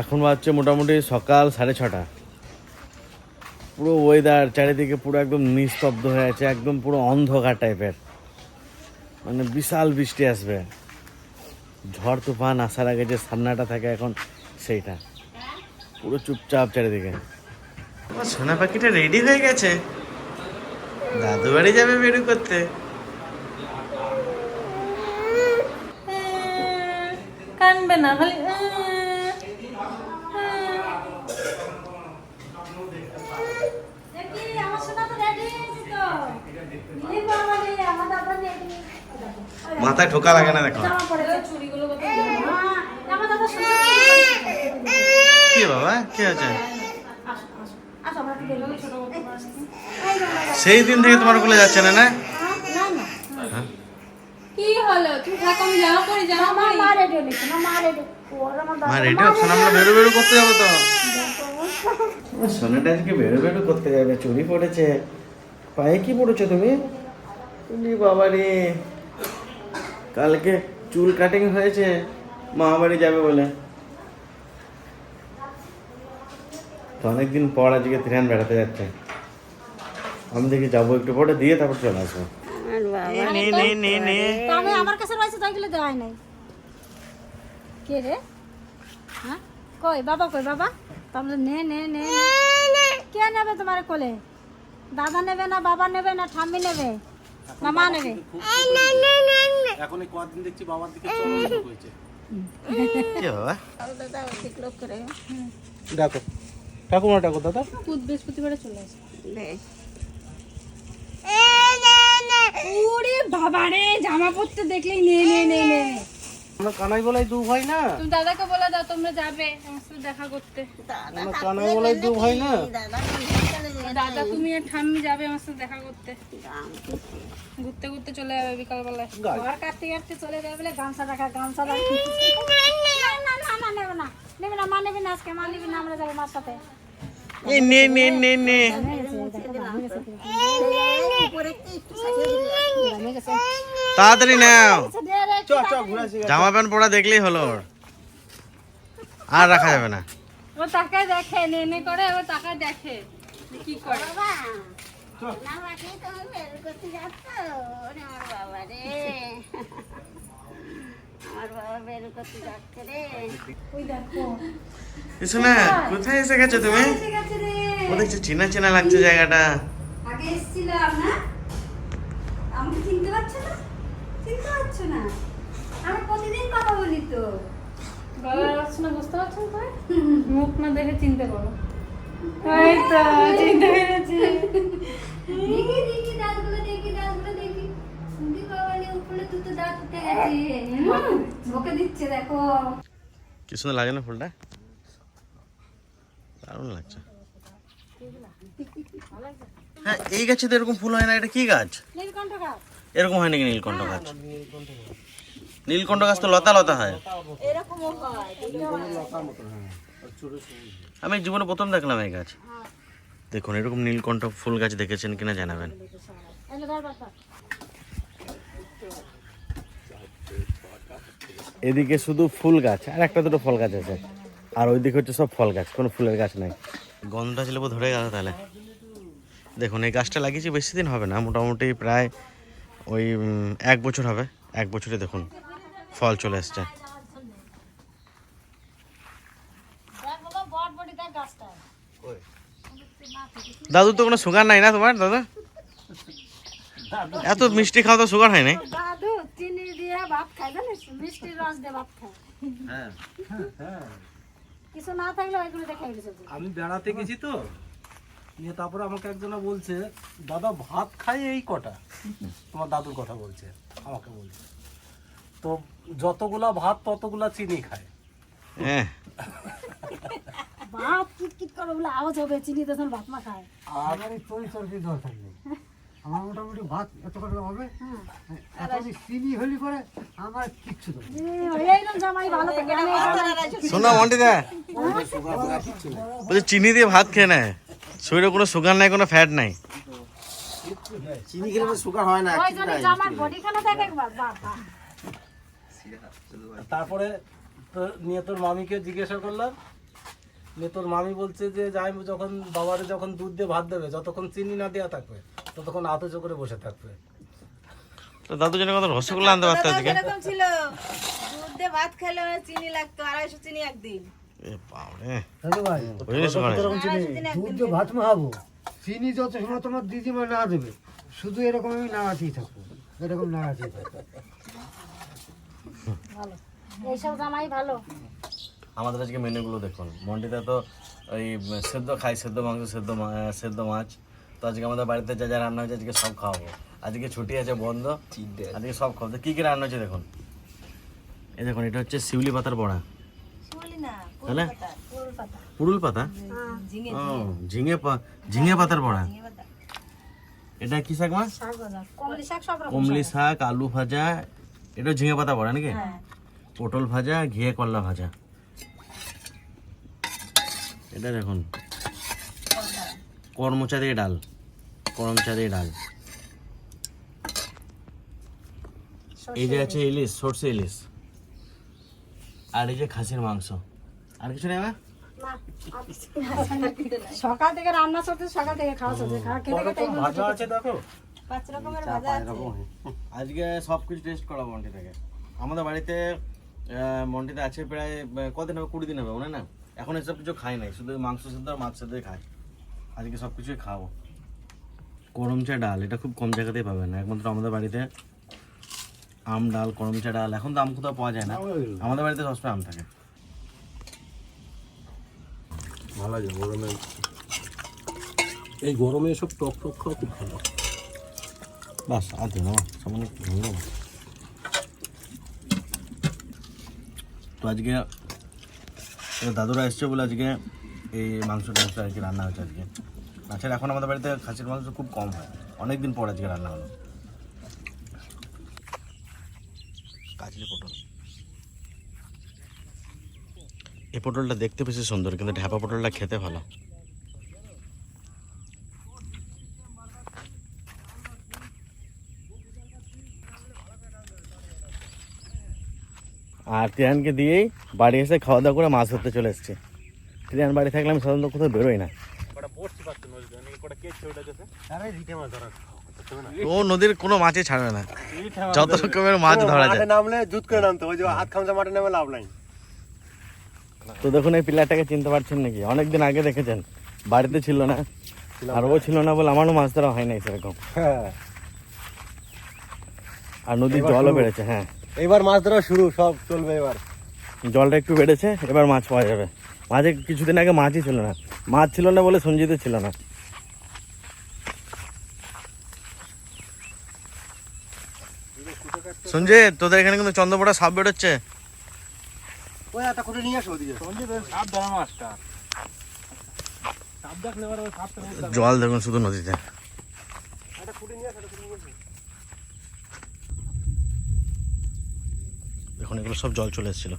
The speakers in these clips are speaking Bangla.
এখন বাজছে মোটামুটি সকাল সাড়ে ছটা। পুরো ওয়েদার চারিদিকে পুরো একদম নিস্তব্ধ হয়ে আছে একদম পুরো অন্ধকার টাইপের মানে বিশাল বৃষ্টি আসবে। ঝড় তুফান আসার আগে যে সান্নাটা থাকে এখন সেইটা। পুরো চুপচাপ চারিদিকে। আমার সোনা পাখিটা রেডি হয়ে গেছে। দাদু বাড়ি যাবে বেরু করতে। কানবে না খালি মাথায় ঠোকা লাগে না দেখো। কি বাবা, কি আছে সেই দিন থেকে তোমার কোলে যাচ্ছে না না? কি হলো তুমি হচ্ছে না, আমরা বেরো বেরো করতে যাব তো। সোনাটা আজকে বেরো বেরো করতে যাবে, চুরি পড়েছে। পায়ে কি পড়েছো তুমি? তুমি বাবা রে কালকে চুল কাটিং হয়েছে মামা বাড়ি যাবে বলে। তো অনেকদিন পর আজকে ত্রিহান বেড়াতে যাচ্ছে। আমি দেখি যাব একটু পরে দিয়ে তারপর চলে আসব। নে নে নে নে। আমি আমার কাছে রয়েছে তাই গেলে দেওয়াই নাই। কে রে? হ্যাঁ? কই বাবা কই বাবা? তাহলে নে। নে নে। কে নেবে তোমার কোলে? দাদা নেবে না বাবা নেবে না ঠাম্মি নেবে? না মা নেবে? এখন এই কদিন দেখছি বাবার দিকে চলো হয়েছে কি বাবা? ডাকো। ঠাকুমা ডাকো দাদা। বুধ বৃহস্পতিবারে চলে আসে ওরে বাবা রে জামা পরতে দেখলেই নে নে নে নে। আমরা কানাই বলাই দু ভাই না? তুমি দাদাকে বলে দাও তোমরা যাবে আমার সাথে দেখা করতে। আমরা কানাই বলাই দু ভাই না? দাদা তুমি আর ঠাম্মি যাবে আমার সাথে দেখা করতে। ঘুরতে ঘুরতে চলে যাবে বিকালবেলায়। ঘর কাটতে কাটতে চলে যাবে বলে গামছা রাখা গামছা রাখা না না না না নেবে না নেবে না মা নেবে না আজকে মা নেবে না আমরা যাব মার সাথে। নে নে নে নে। তাড়াতাড়ি নাও। জামা প্যান্ট পরা দেখলেই হলো আর রাখা যাবে না। ও তাকায় দেখে নে নে করে ও তাকায় দেখে কি করে। কিছু না কোথায় এসে গেছো তুমি? ও দেখছি চেনা চেনা লাগছে জায়গাটা। আগে এসেছিলাম না? আমাকে চিনতে পারছ না? চিনতে পারছ না? আমি প্রতিদিন কথা বলি তো। গলার আওয়াজ শুনে বুঝতে পারছেন তো? মুখ না দেখে চিনতে পারো। এই তো চিনতে পেরেছি। দেখি দেখি দাঁতগুলো দেখি দাঁতগুলো দেখি। শুনতে পাওয়ালে উপরে দুটো দাঁত উঠে গেছে। হুম, দিচ্ছে দেখো। কি সুন্দর লাগে না ফুলটা? দারুণ লাগছে। হ্যাঁ এই গাছে তো এরকম ফুল হয় না এটা কি গাছ? গাছ। এরকম হয় নাকি নীলকণ্ঠ গাছ। নীলকণ্ঠ গাছ তো লতা লতা হয়। আমি জীবনে প্রথম দেখলাম এই গাছ। দেখুন এরকম নীলকণ্ঠ ফুল গাছ দেখেছেন কিনা জানাবেন। এদিকে শুধু ফুল গাছ আর একটা দুটো ফল গাছ আছে। আর ওই ওইদিকে হচ্ছে সব ফল গাছ কোনো ফুলের গাছ নাই। গন্ধটা ছিল ধরে গেল তাহলে। দেখুন এই গাছটা লাগিয়েছি বেশি দিন হবে না মোটামুটি প্রায় ওই এক বছর হবে। এক বছরে দেখুন। ফল চলে এসছে। গাছটা দাদু তো কোনো সুগার নাই না তোমার দাদা? এত মিষ্টি খাওয়া তো সুগার হয় নাই দাদু চিনি দিয়ে ভাত খায় জানিস? মিষ্টির রস দিয়ে ভাত খায়। হ্যাঁ কিছু না থাকলে ওইগুলো দেখাই আমি বেড়াতে গেছি তো নিয়ে তারপরে আমাকে একজনা বলছে দাদা ভাত খাই এই কটা? তোমার দাদুর কথা বলছে আমাকে বলছে। তো যতগুলা ভাত ততগুলা চিনি খায়। হ্যাঁ। ভাত কিট কিট করে? বলে আওয়াজ হবে চিনি তখন ভাত মা খায়। আর তরি চর্বি দরকার নেই। আমার মোটামুটি ভাত এত কটা হবে। এত চিনি হলি করে আমার কিচ্ছু শোনা মন্টি দা। বলছি চিনি দিয়ে ভাত খেয়ে নেয় শরীরে কোনো সুগার নাই কোনো ফ্যাট নাই। চিনি খেলে সুগার হয় না জামার বডি খানা থাকে বাবা। তারপরে নিয়ে তোর মামিকে জিজ্ঞাসা করলাম। নিয়ে তোর মামি বলছে যে যাই যখন বাবারে যখন দুধ দিয়ে ভাত দেবে যতক্ষণ চিনি না দেওয়া থাকবে ততক্ষণ আতচ করে বসে থাকবে। তো দাদু জন্য কত রসগোল্লা আনতে পারতো আজকে? এরকম ছিল। দুধ দিয়ে ভাত খেলে চিনি লাগতো আড়াইশো চিনি একদিন। এ বাবারে দাদু ভাই বুঝলি চিনি? দুধ দিয়ে ভাত মাখাবো। চিনি যত সময় তোমার দিদিমা না দেবে শুধু এরকম আমি নাড়াতেই থাকব। এরকম নাড়াতেই থাকব। ভালো। এইসব জামাই ভালো। আমাদের আজকে মেনুগুলো দেখুন। মন্ডিতে তো ওই সেদ্ধ খাই সেদ্ধ মাংস সেদ্ধ সেদ্ধ মাছ। তো আজকে আমাদের বাড়িতে যা যা রান্না হয়েছে আজকে সব খাওয়াবো। আজকে ছুটি আছে বন্ধ। আজকে সব তো কী কী রান্না হচ্ছে দেখুন? এই দেখুন এটা হচ্ছে শিউলি পাতার বড়া। তাহলে? পুরুল পাতা। ঝিঙে ও ঝিঙে। ঝিঙে পাতার বড়া। এটা কি শাক মাছ শাক ভাজা কমলি শাক সব রকম কমলি শাক আলু ভাজা এটা ঝিঙে পাতা বড়া নাকি? পটল ভাজা ঘিয়ে করলা ভাজা। এটা দেখুন। কর্মচা দিয়ে ডাল। করমচা দিয়ে ডাল। এই যে আছে ইলিশ। সর্ষে ইলিশ। আর এই যে খাসির মাংস। আর কিছু নেই? সকাল থেকে রান্না চলছে সকাল থেকে খাওয়া চলছে। খাওয়া খেতে খেতে আছে দেখো। পাঁচ রকমের ভাজা আছে। আজকে সব কিছু টেস্ট করা মন্টি থেকে আমাদের বাড়িতে আহ, মন্টিতে আছে প্রায় কদিন হবে? কুড়ি দিন হবে মনে না? এখন এসব কিছু খাই নাই শুধু মাংস সেদ্ধ আর মাছ সেদ্ধই খাই আজকে সব কিছুই খাব। করমচা ডাল এটা খুব কম জায়গাতেই পাবেন না। একমাত্র আমাদের বাড়িতে আম ডাল করমচা ডাল। এখন তো আম কোথাও পাওয়া যায় না। আমাদের বাড়িতে সবসময় আম থাকে। ভালো লাগে গরমে। এই গরমে এসব টক টক খাওয়া খুব ভালো। বাস আর দিন আমার সামান্য দেবো। তো আজকে দাদুরা এসছে বলে আজকে এই মাংস টাংস আর কি রান্না হচ্ছে আজকে। তাছাড়া এখন আমাদের বাড়িতে খাসির মাংস খুব কম হয়। অনেক দিন পর আজকে রান্না হলো। কাজলি পটল। এই পটলটা দেখতে বেশি সুন্দর, কিন্তু ঢ্যাপা পটলটা খেতে ভালো। আর টিয়ানকে দিয়েই বাড়ি এসে খাওয়া দাওয়া করে মাছ ধরতে চলে এসছে। টিয়ান বাড়ি থাকলে আমি সাধারণত কোথাও বেরোই না। ও নদীর কোনো মাছই ছাড়বে না। যত রকমের মাছ ধরা যায়। নামলে জুত করে নামতে ওই যে হাত খামচা মাঠে নামে লাভ নাই। তো দেখুন এই পিলারটাকে চিনতে পারছেন নাকি? অনেকদিন আগে দেখেছেন। বাড়িতে ছিল না। আর ও ছিল না বলে আমারও মাছ ধরা হয় নাই সেরকম। হ্যাঁ। আর নদীর জলও বেড়েছে হ্যাঁ। এবার মাছ ধরা শুরু সব চলবে এবার। জলটা একটু বেড়েছে এবার মাছ পাওয়া যাবে। মাঝে কিছুদিন আগে মাছই ছিল না। মাছ ছিল না বলে সঞ্জিত ছিল না। সঞ্জিত তোদের এখানে কিন্তু চন্দ্রপড়া সাপ বেরোচ্ছে। ওই একটা করে নিয়ে আসো ওদিকে। জল দেখুন শুধু নদীতে। দেখুন এগুলো সব জল চলে এসেছিল।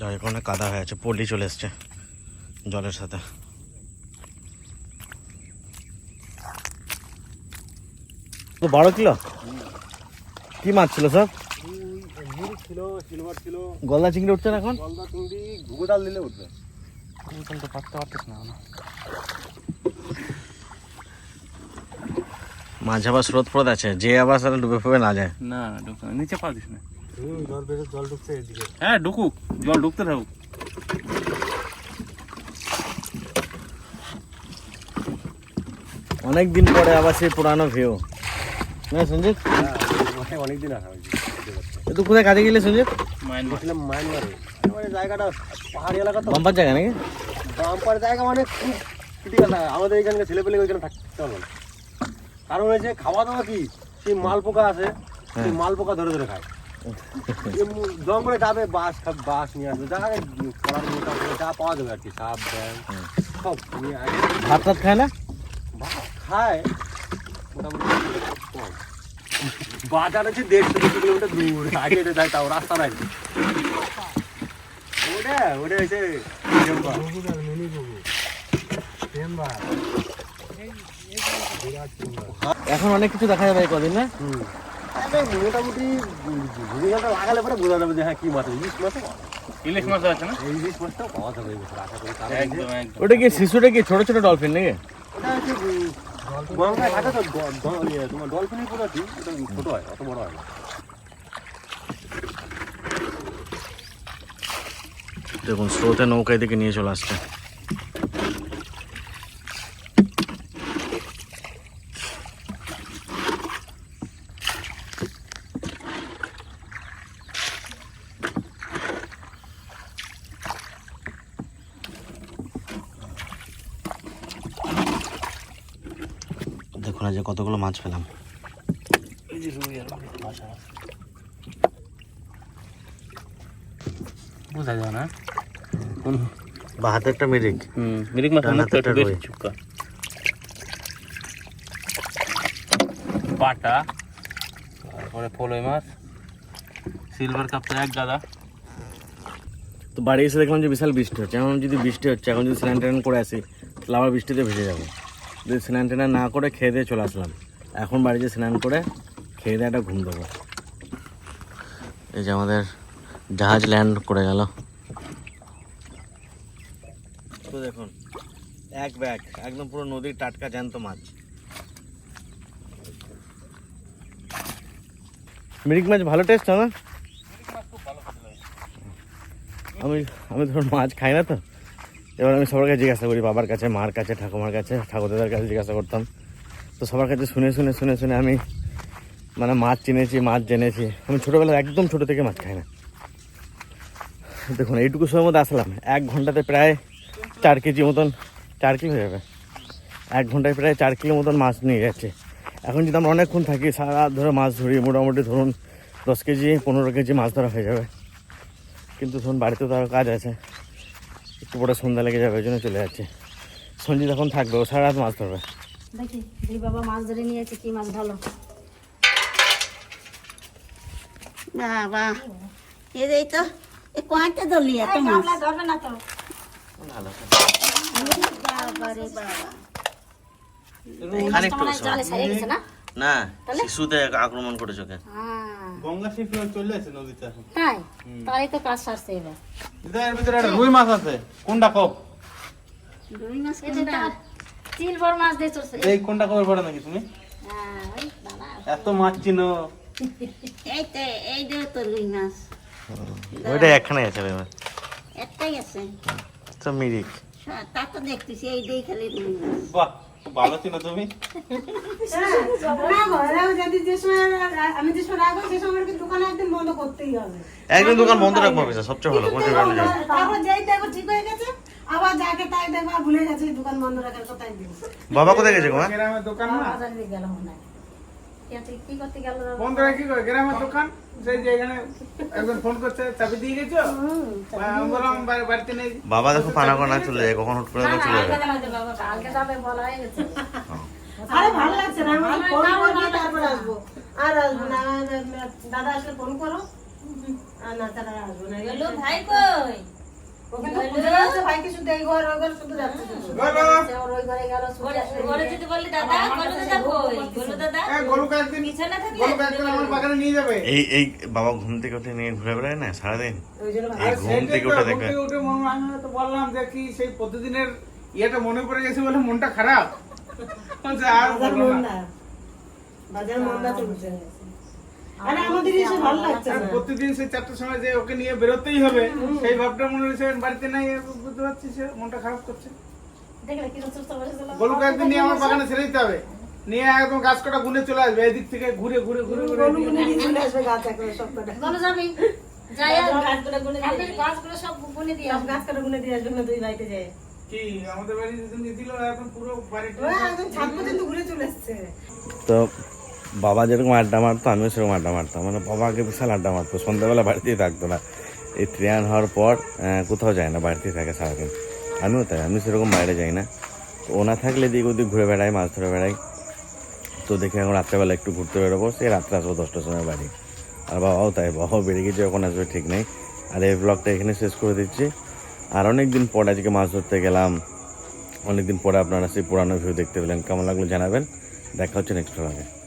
যার কারণে কাদা হয়ে আছে, পলি চলে এসছে জলের সাথে। বারো কিলো? কি মাছ ছিল সব গলদা চিংড়ি উঠছে না এখন? মাছ আবার স্রোত ফ্রোত আছে, যে আবার ডুবে ফুবে না যায়। না ঢুক নিচে পা দিস না। জল বেড়ে জল ঢুকছে এদিকে। হ্যাঁ ঢুকুক জল ঢুকতে থাকুক। অনেক দিন পরে আবার সেই পুরানো ভিউ না সঞ্জিত? অনেকদিন আসা হয়েছে। কোথায় কাজে গেলে সঞ্জিত? মায়ানমারে। মানে জায়গাটা পাহাড়ি এলাকা তো। বাম্পার জায়গা নাকি? বাম্পার জায়গা মানে খুব ক্রিটিক্যাল আমাদের এখানকার ছেলেপেলে ওইখানে থাকতে পারবে না কারণ হয়েছে খাওয়া দাওয়া কি? সেই মাল পোকা আছে সেই মাল পোকা ধরে ধরে খায়। জঙ্গলে যাবে খাবে বাঁশ নিয়ে আসবে যা করার মোটা যা পাওয়া যাবে আর কি সাপ ব্যাং সব নিয়ে আসবে ভাত টাত খায় না ভাত খায় মোটামুটি কম বাজার আছে দেড়শো দুশো কিলোমিটার দূর আগে যায় তাও রাস্তা নাই ওটা ওটা হচ্ছে। এখন অনেক কিছু দেখা যাবে কদিন না? মোটামুটি ভিডিওটা লাগালে পরে বোঝা যাবে যে হ্যাঁ কি মাছ ইলিশ মাছ ইলিশ মাছ আছে না? ইলিশ মাছটাও পাওয়া যাবে এই আশা করি কারণ এই যে একদম একদম। ওটা কি শিশুটা কি ছোট ছোট ডলফিন নাকি? ওটা হচ্ছে গঙ্গায় থাকে তো ড- ড- ইয়ে, তোমার ডলফিনের প্রজাতি ওটা ছোট হয় অত বড় হয় না। দেখুন স্রোতে নৌকায় দিকে নিয়ে চলে আসছে। মাছ পেলাম। বোঝা যায় না। কোন বা হাতে একটা মিরিক। হুম মিরিক মাছ মুখটা একটু বেশি চুপকা পাটা তারপরে ফলই মাছ সিলভার কাপটা এক গাদা। তো বাড়ি এসে দেখলাম যে বিশাল বৃষ্টি হচ্ছে। এখন যদি বৃষ্টি হচ্ছে এখন যদি স্নান টান করে আসি তাহলে আবার বৃষ্টিতে ভেসে যাব। যদি স্নান টান না করে খেয়ে দিয়ে চলে আসলাম। এখন বাড়িতে স্নান করে খেয়ে দিয়ে একটা ঘুম দেবো। এই যে আমাদের জাহাজ ল্যান্ড করে গেল। তো দেখুন, এক ব্যাগ, একদম পুরো নদীর টাটকা জ্যান্ত মাছ। মিরিক মাছ ভালো টেস্ট না? আমি আমি ধরুন মাছ খাই না তো? এবার আমি সবার কাছে জিজ্ঞাসা করি, বাবার কাছে, মার কাছে, ঠাকুমার কাছে, ঠাকুরদাদার কাছে জিজ্ঞাসা করতাম। তো সবার কাছে শুনে শুনে শুনে শুনে আমি মানে মাছ চিনেছি, মাছ জেনেছি। আমি ছোটোবেলা একদম ছোটো থেকে মাছ খাই না। দেখুন, এইটুকু সময়ের মধ্যে আসলাম। এক ঘন্টাতে প্রায় চার কেজি মতন, চার কিলো হয়ে যাবে। এক ঘন্টায় প্রায় চার কিলো মতন মাছ নিয়ে যাচ্ছে এখন যদি আমরা অনেকক্ষণ থাকি, সারা ধরে মাছ ধরি, মোটামুটি ধরুন দশ কেজি, পনেরো কেজি মাছ ধরা হয়ে যাবে। কিন্তু ধরুন বাড়িতে তো আরও কাজ আছে। একটু পরে সন্ধ্যা লেগে যাবে, ওই জন্য চলে যাচ্ছে। সঞ্জিত এখন থাকবে, ও সারা রাত মাছ ধরবে। দেখি দুই বাবা মাছ ধরে নিয়েছে কি মাছ ভালো। বাবা এই তো এ কয়টা দলি এত মাছ? ধরবে না তো। বাবা। রে বাবা খানিকটু জলে সারিয়ে গেছে না? না আক্রমণ করেছে ওকে হ্যাঁ। গঙ্গা শিফলন চলে আসে নদীতে এখন। তাই? তো কাজ সারছে এবার। এর ভিতরে রুই মাছ আছে। কোনটা কপ রুই মাছ সিলভার মাছ দিয়ে চলছে এই কোনটা পড়ে নাকি তুমি? হ্যাঁ এত মাছ চিনো। এই তো এই যে তো রুই মাছ। ওইটা একখানে আছে এবার একটাই আছে। তো মিরিক। তা তো দেখতেছি এই খালি রুই মাছ। বাহ ভালো চিনো তুমি। আমি যে সময় রাখব সে সময় কিন্তু দোকানে একদিন বন্ধ করতেই হবে। একদিন দোকান বন্ধ রাখব সবচেয়ে ভালো তারপর যেই দেখো ঠিক হয়ে গেছে আবার যাকে তাই দেখো আর ভুলে গেছে দোকান বন্ধ রাখার কথাই দিন বাবা কোথায় গেছে গো গ্রামের দোকান না? বাজারে দিয়ে গেল মনে কে তুই কি করতে গেল দাদা? বন্ধুরা কি গ্রামের দোকান? সেই যে একজন ফোন করছে চাবি দিয়ে গেছো? আমি বললাম বাড়িতে নেই। বাবা দেখো পানা করা চলে যায় কখন হুট করে না, না, চলে যাবে কালকে যাবে বাবা, কালকে যাবে বলা হয়ে গেছে। আরে ভালো লাগছে না আমি ফোন করব তারপর আসব। আর আসব না দাদা আসলে ফোন করো। আর না তারা আসব না। ভাই কই? এই বাবা ঘুম থেকে উঠে নিয়ে ঘুরে বেড়ায় না সারাদিন? এই ঘুম থেকে উঠে মন তো বললাম যে কি সেই প্রতিদিনের ইয়েটা মনে পড়ে গেছে বলে মনটা খারাপ? আর বাজার মন্দা চলছে আরে আমাদের এসে ভালো লাগছে না প্রতিদিন সেই চারটার সময় যে ওকে নিয়ে বেরোতেই হবে সেই ভাবটা মনে হচ্ছে বাড়িতে নাই বুঝতে পারছি সে মনটা খারাপ করছে। দেখলে কি সুস্থ বসেছিল গরুকে একদিন নিয়ে আমার বাগানে ছেড়ে দিতে হবে। নিয়ে একদম গাছ কাটা গুনে চলে আসবে এদিক থেকে ঘুরে ঘুরে ঘুরে ঘুরে গুনে নিয়ে চলে আসবে গাছ একবারে সব কটা। বলো যাবি। যাই আর গাছগুলো গুনে দিয়ে আপনি গাছগুলো সব গুনে দিয়ে আসবে। গাছ কাটা গুনে দিয়ে আসবে না দুই বাড়িতে যায়। কি আমাদের বাড়ি যেদিন এখন পুরো বাড়িটা একদম ছাদ পর্যন্ত ঘুরে চলে এসছে। তো বাবা যেরকম আড্ডা মারতো, আমিও সেরকম আড্ডা মারতাম। মানে বাবাকে বিশাল আড্ডা মারতো। সন্ধ্যাবেলা বাড়িতেই থাকতো না। এই ট্রেন হওয়ার পর কোথাও যায় না, বাড়িতেই থাকে সারাদিন। আমিও তাই আমি সেরকম বাইরে যাই না। তো ও না থাকলে দিক ওদিক ঘুরে বেড়াই, মাছ ধরে বেড়াই। তো দেখি এখন রাত্রেবেলা একটু ঘুরতে বেরোবো। সে রাত্রে আসব দশটার সময় বাড়ি। আর বাবাও তাই, বাবাও বেরিয়ে গেছে যখন আসবে ঠিক নেই। আর এই ব্লগটা এখানে শেষ করে দিচ্ছি। আর অনেক দিন পর আজকে মাছ ধরতে গেলাম। অনেকদিন পরে আপনারা সেই পুরানো ভিউ দেখতে পেলেন। কেমন লাগল জানাবেন। দেখা হচ্ছে নেক্সট ব্লগে